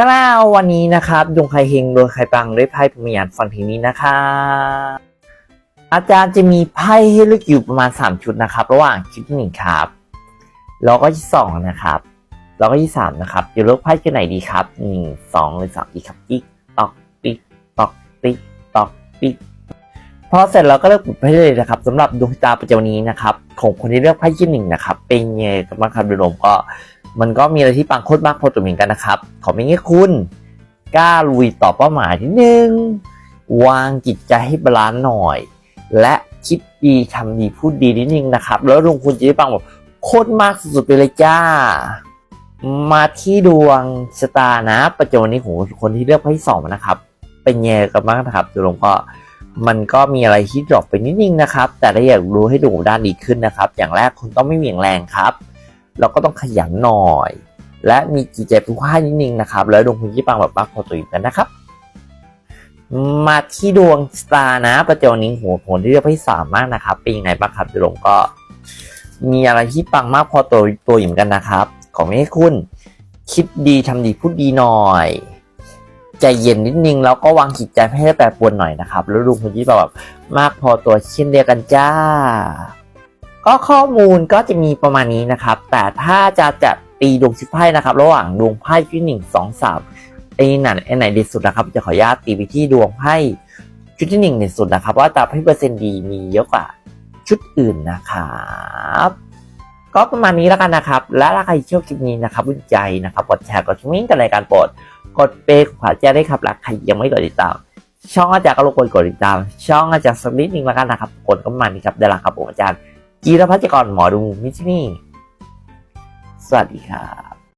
ตลาวันนี้นะครับดวงใครเฮงโดยใครปังด้วยไพ่พมยานฟังเพลงนี้นะครับอาจารย์จะมีไพ่ให้เลือกอยู่ประมาณ 3 ชุดนะครับ ระหว่างชุดที่หนึ่งครับแล้วก็ที่สองนะครับ แล้วก็ที่สามนะครับจะเลือกไพ่ชุดไหนดีครับหนึ่งสองหรือสามดีครับติ๊กตอกติ๊กตอกติ๊กตอกติ๊กพอเสร็จเราก็เลือกไพ่เลยนะครับสำหรับดวงตาประจำวันนี้นะครับของคนที่เลือกไพ่ชุดหนึ่งนะครับ เป็นยังไงบ้างครับโดยรวมก็ มันก็มีอะไรที่ปังโคตรมากพอตัวเหมือนกันนะครับ ขอไม่งี้คุณกล้าลุยต่อเป้าหมายที่หนึ่งวางจิตใจให้บาลานซ์หน่อย และคิดดีทำดีพูดดีนิดนึงนะครับ แล้วดวงคุณจะได้ปังแบบโคตรมากสุดๆไปเลยจ้า มาที่ดวงชะตานะประจำวันนี้ของคนที่เลือกไพ่สองนะครับ เป็นแย่กันบ้างนะครับดวงก็มันก็มีอะไรที่ดรอปไปนิดนึงนะครับ แต่ถ้าอยากรู้ให้ดูด้านดีขึ้นนะครับ อย่างแรกคุณต้องไม่เหวี่ยงแรงครับ เราก็ต้องขยันหน่อย และมีจิตใจผู้ค่านิดนึงนะครับ แล้วดวงคุณที่ปังแบบปังพอตัวอยู่กันนะครับ มาที่ดวงสตาร์นะประจำวันนี้หัวผลที่เรียกให้สามมากนะครับเป็นยังไงบ้างครับดวงก็ มีอะไรที่ปังมากพอตัวตัวอยู่มกันนะครับ ขอไม่ให้คุณคิดดีทำดีพูดดีหน่อยใจเย็นนิดนึงแล้วก็วางจิตใจให้แปรปรวนหน่อยนะครับ แล้วดวงคุณที่แบบมากพอตัวเช่นเดียวกันจ้า ก็ข้อมูลก็จะมีประมาณนี้นะครับ แต่ถ้าจะจะตีดวงชิดไพ่นะครับ ระหว่างดวงไพ่ที่หนึ่งสองสามไอ้นั่นไอ้ไหนดีสุดนะครับ จะขออนุญาตตีไปที่ดวงไพ่ชุดที่หนึ่งดีสุดนะครับ ว่าตาไพ่เปอร์เซ็นต์ดีมีเยอะกว่าชุดอื่นนะครับก็ประมาณนี้แล้วกันนะครับ และถ้าใครชอบคลิปนี้นะครับวุ่นใจนะครับกดแชร์กดชิ้นกันในการโปรดกดเปขวาแจ้งได้ครับและใครยังไม่กดติดตาม ช่องอาจารย์ก็รบกวนกดติดตาม ช่องอาจารย์สักนิดนึงแล้วกันนะครับกดก็ประมาณนี้ครับได้และครับผมอาจารย์ จีรพัฒกรหมอดูมิชนี่ สวัสดีครับ